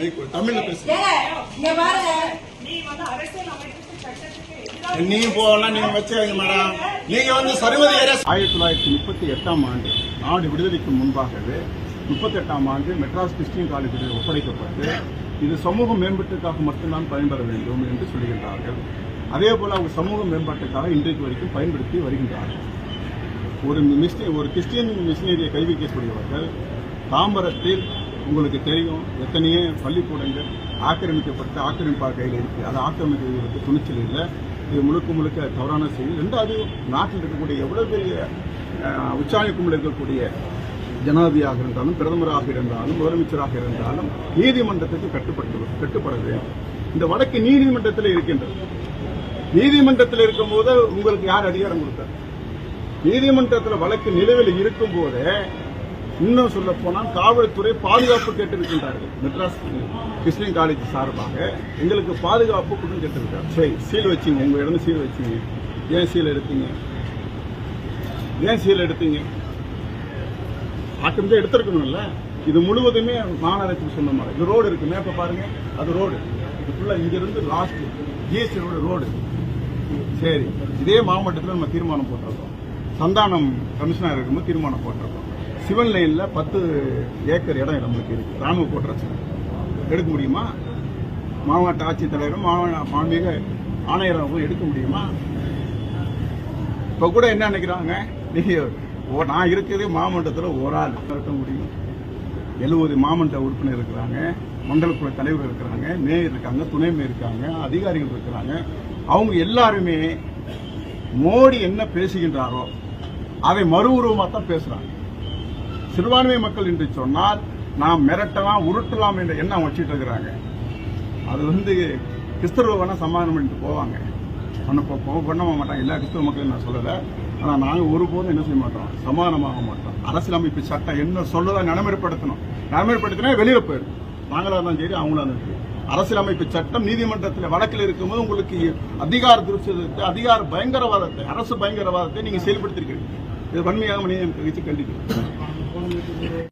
Mic. தமிழ்ல நீ போகலாம் நீங்க வச்சுக்கோங்க மேடம். நீங்க வந்து சர்வதி ஆயிரத்தி தொள்ளாயிரத்தி முப்பத்தி எட்டாம் ஆண்டு நாடு விடுதலைக்கு முன்பாகவே முப்பத்தி எட்டாம் ஆண்டு மெட்ராஸ் கிறிஸ்டியன் காலேஜில் ஒப்படைக்கப்பட்டு இது சமூக மேம்பாட்டுக்காக மட்டும்தான் பயன்பெற வேண்டும் என்று சொல்லுகின்றார்கள் அதே போல அவங்க சமூக மேம்பாட்டுக்காக இன்றைக்கு வரைக்கும் பயன்படுத்தி வருகின்றார்கள். ஒரு மிஸ்டி ஒரு கிறிஸ்டியன் மிஷினரியை கை வைக்கக்கூடியவர்கள் தாம்பரத்தில் உங்களுக்கு தெரியும் எத்தனையே பள்ளிக்கூடங்கள் ஆக்கிரமிக்கப்பட்டு ஆக்கிரமிப்பார் கையில் இருக்குது அது ஆக்கிரமிக்கிறதுக்கு துணிச்சல் இல்லை. இது முழுக்க முழுக்க தவறான செய்தி. ரெண்டாவது நாட்டில் இருக்கக்கூடிய எவ்வளோ பெரிய அஹ், உச்சாணி கும்பல் இருக்கக்கூடிய ஜனாதிபதியாக இருந்தாலும் பிரதமராக இருந்தாலும் முதலமைச்சராக இருந்தாலும் நீதிமன்றத்துக்கு கட்டுப்பட்டு கட்டுப்பட வேண்டும். இந்த வழக்கு நீதிமன்றத்தில் இருக்கின்றது. நீதிமன்றத்தில் இருக்கும்போது உங்களுக்கு யார் அதிகாரம் கொடுத்தார்? நீதிமன்றத்தில் வழக்கு நிலுவையில் இருக்கும் போதே இன்னும் சொல்ல போனால் காவல்துறை பாதுகாப்பு கேட்டிருக்கின்றார்கள். மெட்ராஸ் கிருஷ்ணன் காலேஜ் சார்பாக எங்களுக்கு பாதுகாப்பு கொடுத்து கேட்டிருக்காரு. சரி சீல் வச்சிங்க. உங்க இடம் சீல் வச்சிங்க. ஏன் சீல் எடுத்தீங்க? ஏன் சீல் எடுத்தீங்க? ஆக்கிரமிச்சு எடுத்திருக்கணும்ல. இது முழுவதுமே மாநகராட்சிக்கு மாதிரி. இது ரோடு இருக்கு. மேப்பை பாருங்க. அது ரோடு இது ஃபுல்லாக இங்கிருந்து லாஸ்ட் ஜிஎஸ்டி ரோடு ரோடு சரி இதே மாவட்டத்தில் நம்ம தீர்மானம் போட்டிருக்கோம். சந்தானம் கமிஷனர் இருக்கும்போது தீர்மானம் போட்டிருக்கோம். சிவன் லைனில் பத்து ஏக்கர் இடம் நம்மளுக்கு இருக்குது ராணுவ கோட்டரசு எடுக்க முடியுமா? மாவட்ட ஆட்சித்தலைவரும் மாவட்ட ஆணையராகவும் எடுக்க முடியுமா? இப்போ கூட என்ன நினைக்கிறாங்க? நீங்க ஓ- நான் இருக்கிறதே மாமண்டத்தில் ஒரு ஆள். இருக்க முடியும். எழுபது மாமண்ட உறுப்பினர் இருக்கிறாங்க. மண்டல குழு தலைவர் இருக்கிறாங்க. மேயர் இருக்காங்க. துணை மேயர் இருக்காங்க. அதிகாரிகள் இருக்கிறாங்க. அவங்க எல்லாருமே மோடி என்ன பேசுகின்றாரோ அதை மறு உருவமாக தான் பேசுகிறாங்க சிறுபான்மை மக்கள் என்று சொன்னால் நாம் மிரட்டலாம் உருட்டலாம் என்ற எண்ணம் வச்சுட்டு இருக்கிறாங்க. அது வந்து கிறிஸ்தவ வேணால் சமாதானம் பண்ணிட்டு போவாங்க. ஒன்று போ- போ- பண்ண மாட்டாங்க. எல்லா கிறிஸ்தவ மக்களையும் நான் சொல்லலை. ஆனால் நாங்கள் ஒருபோதும் என்ன செய்ய மாட்டோம்? சமாதானமாக மாட்டோம். அரசியலமைப்பு சட்டம் என்ன சொல்லதை நடைமுறைப்படுத்தணும். நடைமுறைப்படுத்தினா வெளியில் போயிடும். நாங்களாக இருந்தாலும் சரி அவங்களா இருந்தாலும் சரி. அரசியலமைப்பு சட்டம் நீதிமன்றத்தில் வழக்கில் இருக்கும்போது உங்களுக்கு அதிகார துருச்சத்தை அதிகார பயங்கரவாதத்தை அரசு பயங்கரவாதத்தை நீங்கள் செயல்படுத்திருக்கீங்க இது வன்மையாக நீதி கண்டிக்கிறேன் Mm-hmm.